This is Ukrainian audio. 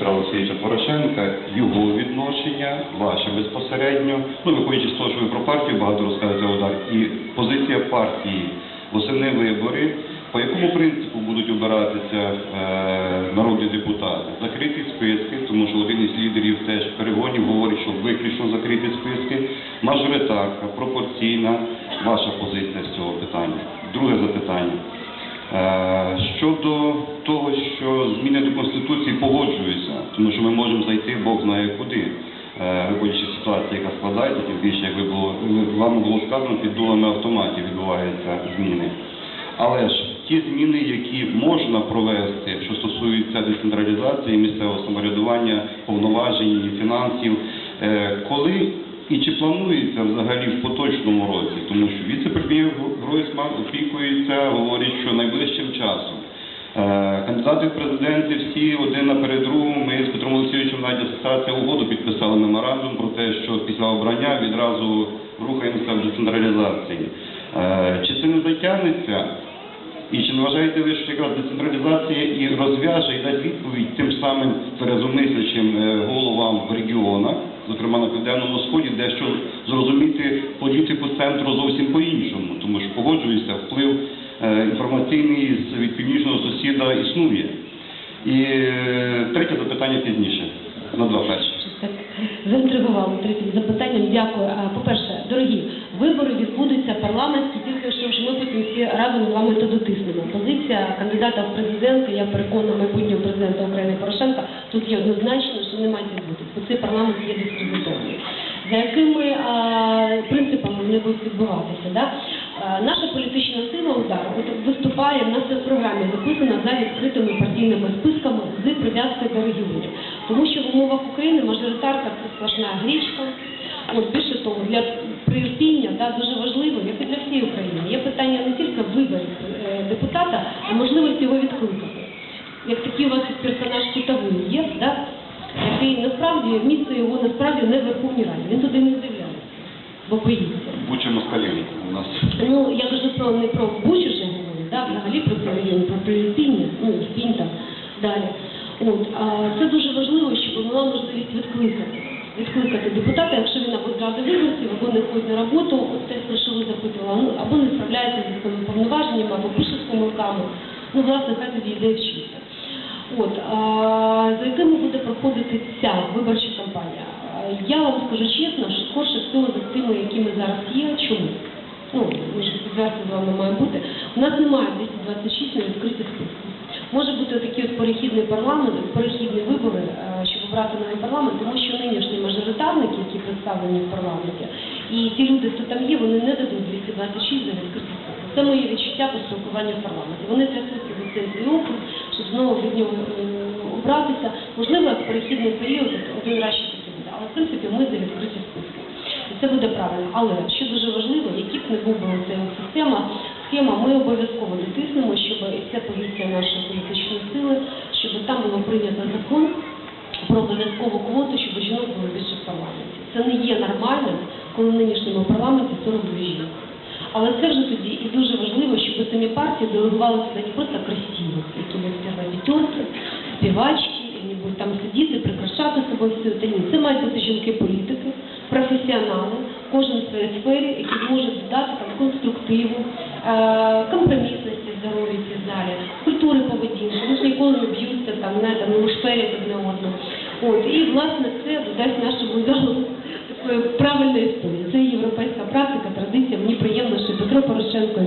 Петра Олексійовича Порошенка, його відношення, ваше безпосередньо, ну виходячи з того, що ви про партію багато розказуєте удар, і позиція партії восени вибори, по якому принципу будуть обиратися е, народні депутати? Закриті списки, тому що один із лідерів теж перегонів говорить, що виключно закриті списки, мажоритарка, пропорційна. Ваша позиція з цього питання. Друге запитання. Е, Щодо того, що зміни до Конституції погоджуються, тому що ми можемо зайти Бог знає куди, е, виходячи з яка складається, тим більше, як ви було, вам було сказано, під дулами автоматів відбуваються зміни. Але ж ті зміни, які можна провести, що стосуються децентралізації, місцевого самоврядування, повноважень, фінансів, е, коли і чи планується взагалі в поточному році, тому що віце-прем'єр Гройсман опікується, говорить, що найближчим часом. Е, Кандидати в президенти всі один наперед другому. Ми з Петром Олексійовичем навіть асоціація угоду підписали меморандум про те, що після обрання відразу рухаємося в децентралізації. Е, Чи це не затягнеться? І чи не вважаєте ви, що якраз децентралізація і розв'яже і дасть відповідь тим самим тверезомислячим е, головам в регіонах, зокрема на південному сході, дещо зрозуміти політику центру зовсім по-іншому, тому що погоджується вплив е, інформаційний від північного сусіда існує. І е, третє запитання пізніше. На два перші. Так заінтригували третім запитанням. Дякую. По-перше, дорогі, вибори відбудуться парламентські, тільки що ж ми потім всі разом з вами то дотиснемо. Позиція кандидата в президенти, я переконана майбутнього президента України Порошенка, тут є однозначно, що не має бути, бо цей парламент є дискредитований. За якими а, принципами вони будуть відбуватися? Да? Наша політична сила удар виступає в нас в програмі записана за відкритими партійними списками з прив'язкою до регіонів. Тому що в умовах України мажоритарка це сплошна грічка. От більше того, для приірпіння да, дуже важливо, як і для всієї України, є питання не тільки виборів е, депутата, а можливості його відкликати. Як такий у вас персонаж кутовий є, да, який насправді місце його насправді не в Верховній Раді. Він туди не з'являється, бо боїться. Буча москалів у нас. Ну, я кажу про не про Бучу вже говорю, да, взагалі про район, про Приліпіння, ну, Пінь там, далі. От, а це дуже важливо, щоб була можливість відкликати. Відкликати депутата, якщо він або зрадив виборців, або не ходить на роботу, от те, про що ви запитували, ну, або не справляється зі своїми повноваженнями, або пише з помилками. Ну, власне, хай тоді йде вчитися. От, а, за якими буде проходити ця виборча кампанія? Я вам скажу чесно, що скорше всього за тими, які ми зараз є. Чому? Ну, ми ж відверто з вами має бути. У нас немає 226 на відкритих списках. Може бути такий от перехідний парламент, перехідні вибори, щоб новий парламент, тому що нинішні мажоритарники, які представлені в парламенті, і ті люди, хто там є, вони не дадуть 226 за відкриті списки. Це моє відчуття по спілкуванню в парламенті. Вони трясуться за цей свій округ, щоб знову від нього обратися. Можливо, як перехідний період один раз ще таки буде. Але в принципі ми за відкриті списки. І це буде правильно. Але що дуже важливо, які б не був би ця система, схема, ми обов'язково дотиснемо, щоб і це позиція нашої політичної сили, щоб там було прийнято закон про обов'язкову квоту, щоб жінок було більше в парламенті. Це не є нормальним, коли в нинішньому парламенті 42 жінки. Але це вже тоді і дуже важливо, щоб самі партії делегували не просто красиво, які ми первої п'ятерки, співачки, не будуть там сидіти, прикрашати собою все. Та ні, це мають бути жінки-політики, професіонали, кожен в своїй сфері, які зможуть додати там конструктиву, е, компромісності здоров'я в залі, культури поведінки, вони ж ніколи не б'ються, там, не, шперять одне одного. От, і, власне, це додасть нашому залу такої правильної історії. Це європейська практика, традиція. Мені приємно, що Петро Порошенко